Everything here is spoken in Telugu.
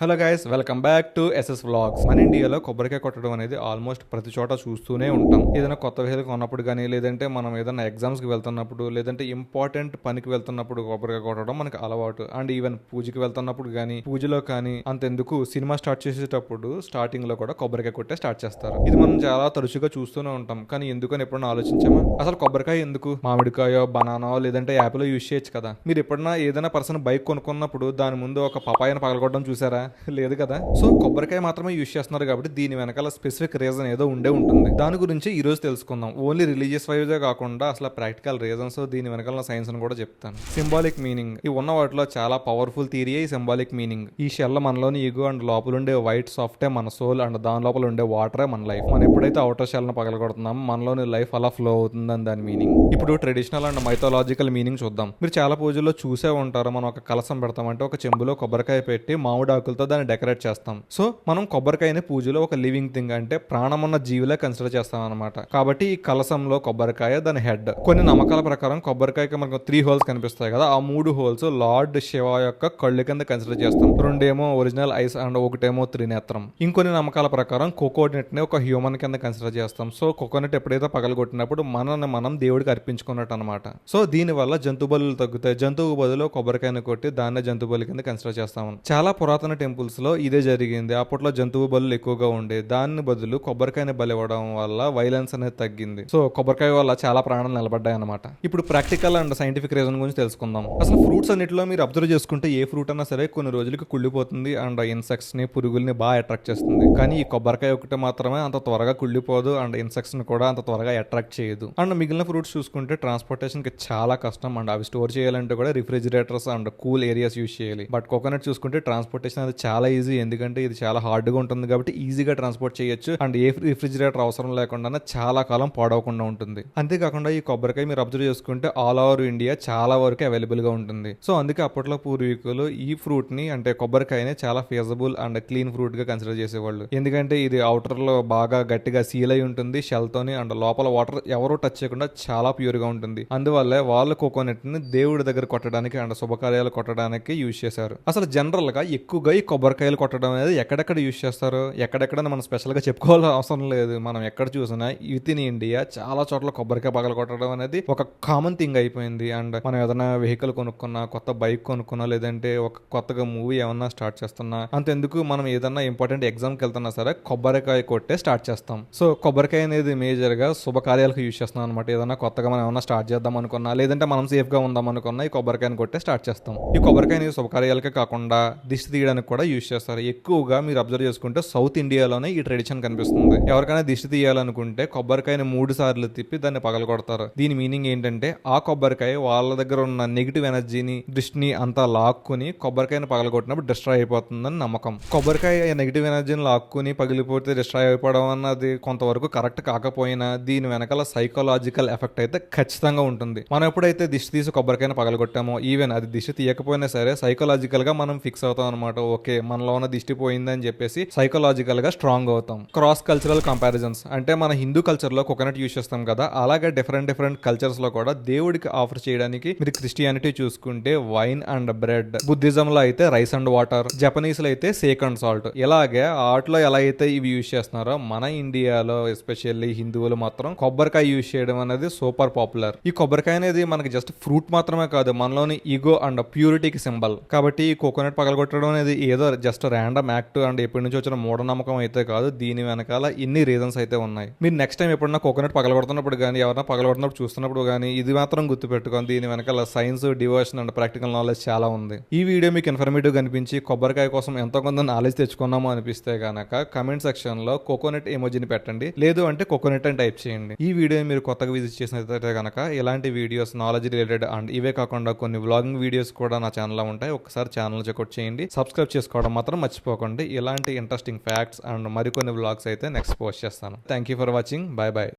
Hello guys welcome back to SS vlogs మన ఇండియాలో కొబ్బరికాయ కొట్టడం అనేది ఆల్మోస్ట్ ప్రతి చోట చూస్తూనే ఉంటాం. ఏదైనా కొత్త వెహికల్ కొన్నప్పుడు కానీ లేదంటే మనం ఏదైనా ఎగ్జామ్స్కి వెళ్తున్నప్పుడు లేదంటే ఇంపార్టెంట్ పనికి వెళ్తున్నప్పుడు కొబ్బరికాయ కొట్టడం మనకి అలవాటు. అండ్ ఈవెన్ పూజకి వెళ్తున్నప్పుడు కానీ పూజలో కానీ అంతెందుకు సినిమా స్టార్ట్ చేసేటప్పుడు స్టార్టింగ్లో కూడా కొబ్బరికాయ కొట్టే స్టార్ట్ చేస్తారు. ఇది మనం చాలా తరచుగా చూస్తూనే ఉంటాం. కానీ ఎందుకని ఎప్పుడైనా ఆలోచించామా? అసలు కొబ్బరికాయ ఎందుకు? మామిడికాయో బనానో లేదంటే యాపిల్ యూస్ చేయొచ్చు కదా. మీరు ఎప్పుడైనా ఏదైనా పర్సన్ బైక్ కొనుక్కున్నప్పుడు దాని ముందు ఒక పపాయను పగలగొట్టడం చూసారా? లేదు కదా? సో కొబ్బరికాయ మాత్రమే యూజ్ చేస్తున్నారు కాబట్టి దీని వెనకాల స్పెసిఫిక్ రీజన్ ఏదో ఉండే ఉంటుంది. దాని గురించి ఈ రోజు తెలుసుకుందాం. ఓన్లీ రిలీజియస్ వైజే కాకుండా అసలు ప్రాక్టికల్ రీజన్స్ దీని వెనకాల సైన్స్ అని కూడా చెప్తాను. Symbolic meaning. ఈ ఉన్న వాటిలో చాలా పవర్ఫుల్ థియరీ ఈ సింబాలిక్ మీనింగ్. ఈ షెల్ మనలోని ఈగో అండ్ లోపల ఉండే వైట్ సాఫ్టే మన సోల్ అండ్ దాని లోపల ఉండే వాటరే మన లైఫ్ మనం ఎప్పుడైతే అవుటర్ షెల్ను పగలగొడుతున్నాం మనలోని లైఫ్ అలా ఫ్లో అవుతుందని దాని మీనింగ్ ఇప్పుడు ట్రెడిషనల్ అండ్ మైథాలజికల్ మీనింగ్ చూద్దాం. మీరు చాలా పూజల్లో చూసే ఉంటారు. మనం ఒక కలసం పెడతామంటే ఒక చెంబులో కొబ్బరికాయ పెట్టి మామిడాకులు పూలతో దాన్ని డెకరేట్ చేస్తాం. సో మనం కొబ్బరికాయని పూజలో ఒక లివింగ్ థింగ్ అంటే ప్రాణం ఉన్న జీవిలా కన్సిడర్ చేస్తాం అనమాట కాబట్టి ఈ కలసంలో కొబ్బరికాయ దాని హెడ్. కొన్ని నమ్మకాల ప్రకారం కొబ్బరికాయకి మనకు త్రీ హోల్స్ కనిపిస్తాయి కదా. ఆ మూడు హోల్స్ లార్డ్ శివ యొక్క కళ్ళు కింద కన్సిడర్ చేస్తాం. రెండేమో ఒరిజినల్ ఐస్ అండ్ ఒకటేమో త్రినేత్రం. ఇంకొన్ని నమ్మకాల ప్రకారం కోకోనట్ని ఒక హ్యూమన్ కింద కన్సిడర్ చేస్తాం. సో కోకోనట్ ఎప్పుడైతే పగలగొట్టినప్పుడు మనల్ని మనం దేవుడికి అర్పించుకున్నట్టు అనమాట సో దీని వల్ల జంతు బలు తగ్గుతాయి. జంతువు బదులు కొబ్బరికాయను కొట్టి దాన్నే జంతు బలి కింద కన్సిడర్ చేస్తాం చాలా పురాతన టెంపుల్స్లో ఇదే జరిగింది. అప్పట్లో జంతువు బలులు ఎక్కువగా ఉండే దాని బదులు కొబ్బరికాయని బలి ఇవ్వడం వల్ల వైలెన్స్ అనేది తగ్గింది. సో కొబ్బరికాయ వల్ల చాలా ప్రాణాలు నిలబడ్డాయి అనమాట ఇప్పుడు ప్రాక్టికల్ అండ్ సైంటిఫిక్ రీజన్ గురించి తెలుసుకుందాం. అసలు ఫ్రూట్స్ అన్నిటిలో మీరు అబ్జర్వ్ చేసుకుంటే ఏ ఫ్రూట్ అయినా సరే కొన్ని రోజులకి కుళ్ళిపోతుంది అండ్ ఇన్సెక్ట్స్ని పురుగుల్ని బాగా అట్రాక్ట్ చేస్తుంది. కానీ ఈ కొబ్బరికాయ ఒకటి మాత్రమే అంత త్వరగా కుళ్ళిపోదు అండ్ ఇన్సెక్ట్స్ని కూడా అంత త్వరగా అట్రాక్ట్ చేయదు. అండ్ మిగిలిన ఫ్రూట్స్ చూసుకుంటే ట్రాన్స్పోర్టేషన్కి చాలా కష్టం అండ్ అవి స్టోర్ చేయాలంటే కూడా refrigerators and cool areas use చేయాలి. బట్ కోకోనట్ చూసుకుంటే ట్రాన్స్పోర్టేషన్ అది చాలా ఈజీ ఎందుకంటే ఇది చాలా హార్డ్గా ఉంటుంది కాబట్టి ఈజీగా ట్రాన్స్పోర్ట్ చేయొచ్చు. అండ్ ఏ రిఫ్రిజిరేటర్ అవసరం లేకుండా చాలా కాలం పాడవకుండా ఉంటుంది. అంతేకాకుండా ఈ కొబ్బరికాయ మీరు అబ్జర్వ్ చేసుకుంటే ఆల్ ఓవర్ ఇండియా చాలా వరకు అవైలబుల్గా ఉంటుంది. సో అందుకే అప్పట్లో పూర్వీకులు ఈ ఫ్రూట్ని అంటే కొబ్బరికాయని చాలా ఫీజబుల్ అండ్ క్లీన్ ఫ్రూట్గా కన్సిడర్ చేసేవాళ్ళు. ఎందుకంటే ఇది అవుటర్లో బాగా గట్టిగా సీల్ అయి ఉంటుంది షెల్తోని అండ్ లోపల వాటర్ ఎవరు టచ్ చేయకుండా చాలా ప్యూర్గా ఉంటుంది. అందువల్ల వాళ్ళు కోకోనట్ని దేవుడి దగ్గర కొట్టడానికి అండ్ శుభకార్యాలు కొట్టడానికి యూజ్ చేశారు. అసలు జనరల్గా ఎక్కువగా ఈ కొబ్బరికాయలు కొట్టడం అనేది ఎక్కడెక్కడ యూజ్ చేస్తారు? ఎక్కడెక్కడ మనం స్పెషల్గా చెప్పుకోవాల్సిన అవసరం లేదు. మనం ఎక్కడ చూసినా యూత్ ఇన్ ఇండియా చాలా చోట్ల కొబ్బరికాయ పగల కొట్టడం అనేది ఒక కామన్ థింగ్ అయిపోయింది. అండ్ మనం ఏదైనా వెహికల్ కొనుక్కున్నా కొత్త బైక్ కొనుక్కున్నా లేదంటే ఒక కొత్తగా మూవీ ఏమన్నా స్టార్ట్ చేస్తున్నా అంతెందుకు మనం ఏదన్నా ఇంపార్టెంట్ ఎగ్జామ్కి వెళ్తున్నా సరే కొబ్బరికాయ కొట్టే స్టార్ట్ చేస్తాం. సో కొబ్బరికాయ అనేది మేజర్గా శుభకార్యాలకు యూజ్ చేస్తున్నాం అనమాట ఏదైనా కొత్తగా మనం ఏమన్నా స్టార్ట్ చేద్దాం అనుకున్నా లేదంటే మనం సేఫ్గా ఉందాం అనుకున్నా ఈ కొబ్బరికాయని కొట్టే స్టార్ట్ చేస్తాం. ఈ కొబ్బరికాయని శుభకార్యాలకే కాకుండా దిష్టి తీయడానికి కూడా యూజ్ చేస్తారు. ఎక్కువగా మీరు అబ్జర్వ్ చేసుకుంటే సౌత్ ఇండియాలోనే ఈ ట్రెడిషన్ కనిపిస్తుంది. ఎవరికైనా దిష్టి తీయాలనుకుంటే కొబ్బరికాయని మూడు సార్లు తిప్పి దాన్ని పగలగొడతారు. దీని మీనింగ్ ఏంటంటే ఆ కొబ్బరికాయ వాళ్ళ దగ్గర ఉన్న నెగిటివ్ ఎనర్జీని దృష్టిని అంతా లాక్కుని కొబ్బరికాయని పగలగొట్టినప్పుడు డిస్ట్రాయ్ అయిపోతుందని నమ్మకం. కొబ్బరికాయ నెగిటివ్ ఎనర్జీని లాక్కుని పగిలిపోతే డిస్ట్రాయ్ అయిపోవడం అన్నది కొంతవరకు కరెక్ట్ కాకపోయినా దీని వెనకాల సైకలాజికల్ ఎఫెక్ట్ అయితే ఖచ్చితంగా ఉంటుంది. మనం ఎప్పుడైతే దిష్టి తీసి కొబ్బరికాయని పగలగొట్టామో ఈవెన్ అది దిష్టి తీయకపోయినా సరే సైకలాజికల్గా మనం ఫిక్స్ అవుతాం అనమాట ఓకే మనలో ఉన్న దిష్టి పోయిందని చెప్పేసి సైకలాజికల్గా స్ట్రాంగ్ అవుతాం. క్రాస్ కల్చరల్ కంపారిజన్స్ అంటే మన హిందూ కల్చర్లో కోకోనట్ యూస్ చేస్తాం కదా అలాగే డిఫరెంట్ డిఫరెంట్ కల్చర్స్లో కూడా దేవుడికి ఆఫర్ చేయడానికి మీరు క్రిస్టియానిటీ చూసుకుంటే వైన్ అండ్ బ్రెడ్ బుద్ధిజం లో అయితే రైస్ అండ్ వాటర్ జపనీస్లో అయితే సేక్ అండ్ సాల్ట్ ఇలాగే ఆర్ట్లో ఎలా అయితే ఇవి యూస్ చేస్తున్నారో మన ఇండియాలో ఎస్పెషల్లీ హిందువులు మాత్రం కొబ్బరికాయ యూస్ చేయడం అనేది సూపర్ పాపులర్ ఈ కొబ్బరికాయ అనేది మనకి జస్ట్ ఫ్రూట్ మాత్రమే కాదు మనలోని ఈగో అండ్ ప్యూరిటీకి సింబల్ కాబట్టి ఈ కోకోనట్ పగలగొట్టడం అనేది ఏదో జస్ట్ ర్యాండమ్ యాక్ట్ అండ్ ఎప్పటి నుంచి వచ్చిన మూఢనమ్మకం అయితే కాదు దీని వెనకాల ఇన్ని రీజన్స్ అయితే ఉన్నాయి. మీరు నెక్స్ట్ టైం ఎప్పుడన్నా కోకోనట్ పగలగొడుతున్నప్పుడు కానీ ఎవరైనా పగలగొడుతున్నప్పుడు చూస్తున్నప్పుడు కానీ ఇది మాత్రం గుర్తుపెట్టుకోండి దీని వెనకాల science devotion and practical knowledge చాలా ఉంది. ఈ వీడియో మీకు ఇన్ఫర్మేటివ్ కనిపించి కొబ్బరికాయ కోసం ఎంతో కొంత నాలెడ్జ్ తెచ్చుకున్నామో అనిపిస్తే కనుక కమెంట్ సెక్షన్లో కోకోనట్ ఎమోజీని పెట్టండి. లేదు అంటే కోకోనట్ అని టైప్ చేయండి. ఈ వీడియో మీరు కొత్తగా విజిట్ చేసినట్లయితే కనుక ఇలాంటి వీడియోస్ నాలెడ్జ్ రిలేటెడ్ అండ్ ఇవే కాకుండా కొన్ని వ్లాగింగ్ వీడియోస్ కూడా నా ఛానల్లో ఉంటాయి. ఒకసారి ఛానల్ చెక్అట్ చేయండి. సబ్స్క్రైబ్ చేసుకోవడం మాత్రం మర్చిపోకండి. ఇలాంటి ఇంట్రెస్టింగ్ ఫ్యాక్ట్స్ అండ్ మరికొన్ని వ్లాగ్స్ అయితే నెక్స్ట్ పోస్ట్ చేస్తాను. Thank you for watching bye bye